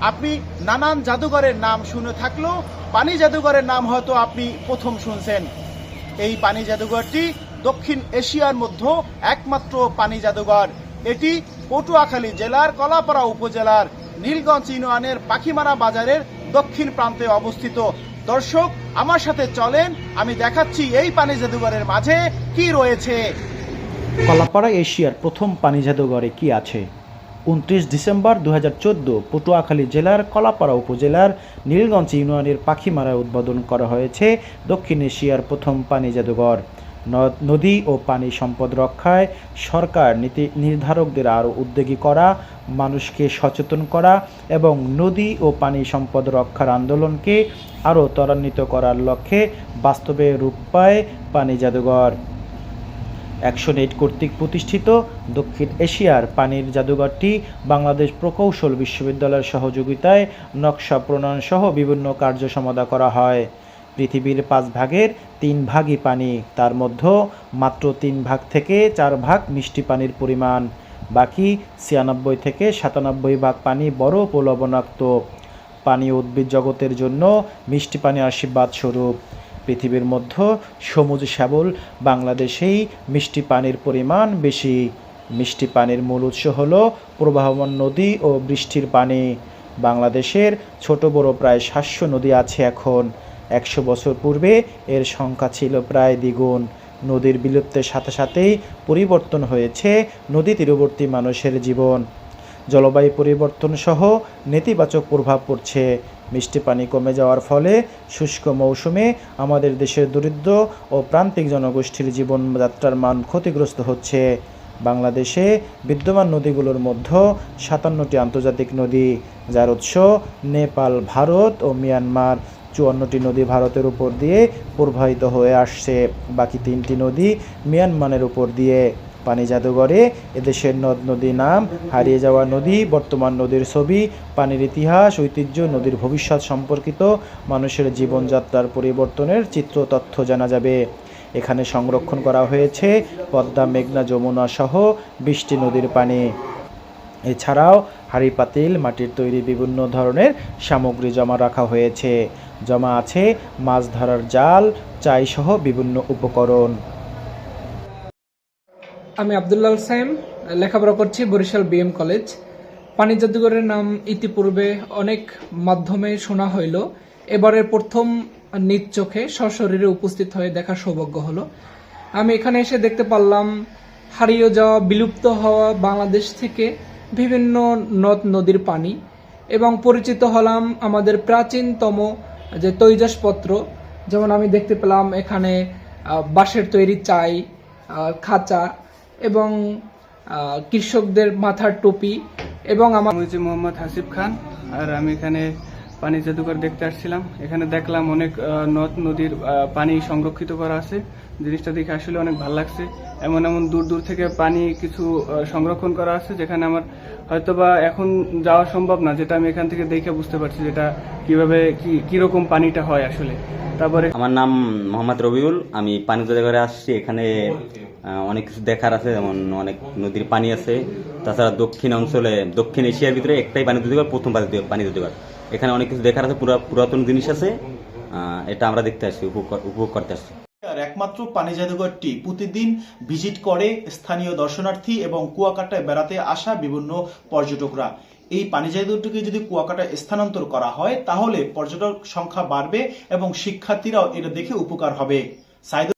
আপনি নানান জাদুঘরের নাম শুনে থাকলেও পানি জাদুঘরের নাম হয়তো আপনি প্রথম শুনছেন। এই পানি জাদুঘরটি দক্ষিণ এশিয়ার মধ্যে একমাত্র পানি জাদুঘর। এটি পটুয়াখালী জেলার কলাপাড়া উপজেলার নীলগঞ্জ ইউনিয়নের পাখিমারা বাজারের দক্ষিণ প্রান্তে অবস্থিত। দর্শক, আমার সাথে চলেন, আমি দেখাচ্ছি এই পানি জাদুঘরের মাঝে কি রয়েছে। কলাপাড়া এশিয়ার প্রথম পানি জাদুঘরে কি আছে? উনত্রিশ ডিসেম্বর দু হাজার চোদ্দ পটুয়াখালী জেলার কলাপাড়া উপজেলার নীলগঞ্জ ইউনিয়নের পাখিমারায় উদ্বোধন করা হয়েছে দক্ষিণ এশিয়ার প্রথম পানি জাদুঘর। নদ- নদী ও পানি সম্পদ রক্ষায় সরকার নীতি নির্ধারকদের আরও উদ্যোগী করা, মানুষকে সচেতন করা এবং নদী ও পানি সম্পদ রক্ষার আন্দোলনকে আরও ত্বরান্বিত করার লক্ষ্যে বাস্তবে রূপ পায় পানি জাদুঘর। অ্যাকশন এইড কর্তৃক প্রতিষ্ঠিত দক্ষিণ এশিয়ার পানির জাদুঘরটি বাংলাদেশ প্রকৌশল বিশ্ববিদ্যালয়ের সহযোগিতায় নকশা প্রণয়ন সহ বিভিন্ন কার্য সমাধা করা হয়। পৃথিবীর পাঁচ ভাগের তিন ভাগই পানি, তার মধ্যে মাত্র তিন ভাগ থেকে চার ভাগ মিষ্টি পানির পরিমাণ। বাকি ছিয়ানব্বই থেকে সাতানব্বই ভাগ পানি বরফ ও লবণাক্ত। পানি উদ্ভিদ জগতের জন্য মিষ্টি পানি আশীর্বাদ স্বরূপ। পৃথিবীর মধ্যে সমুজ শ্যাবল, বাংলাদেশেই মিষ্টি পানির পরিমাণ বেশি। মিষ্টি পানির মূল উৎস হল প্রবাহমান নদী ও বৃষ্টির পানি। বাংলাদেশের ছোট বড় প্রায় সাতশো নদী আছে এখন। একশো বছর পূর্বে এর সংখ্যা ছিল প্রায় দ্বিগুণ। নদীর বিলুপ্তের সাথে সাথেই পরিবর্তন হয়েছে নদী তীরবর্তী মানুষের জীবন। জলবায়ু পরিবর্তন সহ নেতিবাচক প্রভাব পড়ছে। মিষ্টি পানি কমে যাওয়ার ফলে শুষ্ক মৌসুমে আমাদের দেশের দরিদ্র ও প্রান্তিক জনগোষ্ঠীর জীবনযাত্রার মান ক্ষতিগ্রস্ত হচ্ছে। বাংলাদেশে বিদ্যমান নদীগুলোর মধ্যে সাতান্নটি আন্তর্জাতিক নদী, যার উৎস নেপাল, ভারত ও মিয়ানমার। চুয়ান্নটি নদী ভারতের উপর দিয়ে প্রবাহিত হয়ে আসছে। বাকি তিনটি নদী মিয়ানমারের উপর দিয়ে। পানি জাদুঘরে এদেশের নদ নদী নাম, হারিয়ে যাওয়া নদী, বর্তমান নদীর ছবি, পানির ইতিহাস, ঐতিহ্য, নদীর ভবিষ্যৎ সম্পর্কিত মানুষের জীবনযাত্রার পরিবর্তনের চিত্র তথ্য জানা যাবে। এখানে সংরক্ষণ করা হয়েছে পদ্মা, মেঘনা, যমুনা সহ বৃষ্টি নদীর পানি। এছাড়াও হাঁড়ি পাতিল, মাটির তৈরি বিভিন্ন ধরনের সামগ্রী জমা রাখা হয়েছে। জমা আছে মাছ ধরার জাল চাই সহ বিভিন্ন উপকরণ। আমি আবদুল্লাহ সাইম, লেখাপড়া করছি বরিশাল বিএম কলেজ পানি জাদুঘরের নাম ইতিপূর্বে অনেক মাধ্যমে শোনা হইল। এবারের প্রথম নিজ চোখে সশরীরে উপস্থিত হয়ে দেখার সৌভাগ্য হলো। আমি এখানে এসে দেখতে পারলাম, হারিয়ে যাওয়া, বিলুপ্ত হওয়া বাংলাদেশ থেকে বিভিন্ন নদ নদীর পানি এবং পরিচিত হলাম আমাদের প্রাচীনতম যে তৈজসপত্র, যেমন আমি দেখতে পেলাম এখানে বাঁশের তৈরি চাই খাঁচা এবং কৃষকদের মাথার টুপি এবং আমার আমি হচ্ছে মোহাম্মদ হাসিব খান আর আমি এখানে পানি জাদুঘর দেখতে আসছিলাম। এখানে দেখলাম অনেক নদ নদীর পানি সংরক্ষিত করা আছে। জিনিসটা দেখে আসলে অনেক ভালো লাগছে। এমন এমন দূর দূর থেকে পানি কিছু সংরক্ষণ করা আছে যেখানে আমার হয়তোবা এখন যাওয়া সম্ভব না যেটা আমি এখান থেকে দেখে বুঝতে পারছি যেটা কীভাবে কি কীরকম পানিটা হয় আসলে। তারপরে আমার নাম মোহাম্মদ রবিউল আমি পানি জায়গায় আসছি। এখানে অনেক কিছু দেখার আছে, যেমন অনেক নদীর পানি আছে। তাছাড়া দক্ষিণ অঞ্চলে, দক্ষিণ এশিয়ার ভিতরে একটাই পানি জাদুঘর প্রথম পানি পানি জাদুঘর এখানে অনেক কিছু দেখার আছে, পুরা পুরাতন জিনিস আছে। এটা আমরা দেখতে আসছি, উপভোগ করতে আসছি। একমাত্র পানি জাদুঘরটি প্রতিদিন ভিজিট করে স্থানীয় দর্শনার্থী এবং কুয়াকাটায় বেড়াতে আসা বিভিন্ন পর্যটকরা। এই পানি জাদুঘরটিকে যদি কুয়াকাটায় স্থানান্তর করা হয়, তাহলে পর্যটক সংখ্যা বাড়বে এবং শিক্ষার্থীরাও এটা দেখে উপকার হবে।